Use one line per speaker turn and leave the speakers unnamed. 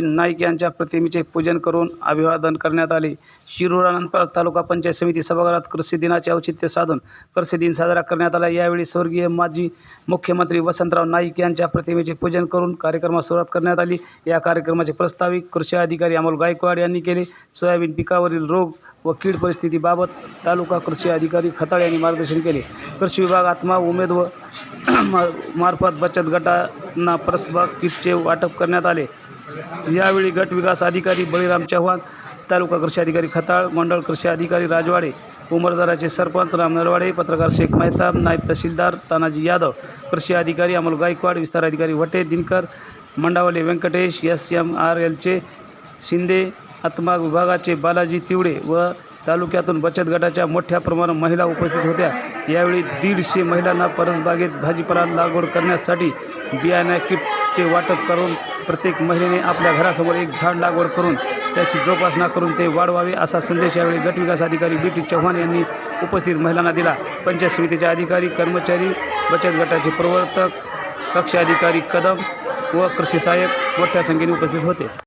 शिवाजी नाईक यांच्या प्रतिमेचे पूजन करून अभिवादन करण्यात आले. शिरूर तालुका पंचायत समिती सभागृहात कृषी दिनाचे औचित्य साधून कृषी दिन साजरा करण्यात आला. यावेळी स्वर्गीय माजी मुख्यमंत्री वसंतराव नाईक यांच्या प्रतिमेचे पूजन करून कार्यक्रमास सुरुवात करण्यात आली. या कार्यक्रमाचे प्रस्ताविक कृषी अधिकारी अमोल गायकवाड यांनी केले. सोयाबीन पिकावरील रोग व कीड परिस्थितीबाबत तालुका कृषी अधिकारी खताळ यांनी मार्गदर्शन केले. कृषी विभाग आत्मा उमेद व मार्फत बचत गटांना परसबाग किटचे वाटप करण्यात आले. यावेळी गट विकास अधिकारी बळीराम चव्हाण तालुका कृषी अधिकारी खताळ मंडळ कृषी अधिकारी राजवाडे उमरदाराचे सरपंच राम नरवाडे पत्रकार शेख मेहताब नायब तहसीलदार तानाजी यादव कृषी अधिकारी अमोल गायकवाड विस्तार अधिकारी वटे Dinkar Mandawale Venkatesh S M R एलचे शिंदे आत्मा विभागाचे बालाजी तिवडे व तालुक्यातून बचत गटाच्या मोठ्या प्रमाणात महिला उपस्थित होत्या. यावेळी दीडशे महिलांना परसबागेत भाजीपाला लागवड करण्यासाठी बियाण्या चे वाटप करून प्रत्येक महिलेने आपल्या घरासमोर एक झाड लागवड करून त्याची जोपासना करून ते वाढवावे असा संदेश यावेळी गट विकास अधिकारी बी टी चव्हाण यांनी उपस्थित महिलांना दिला. पंचायत समितीचे अधिकारी कर्मचारी बचत गटाचे प्रवर्तक कक्ष अधिकारी कदम व कृषी सहाय्यक मोठ्या संख्येने उपस्थित होते.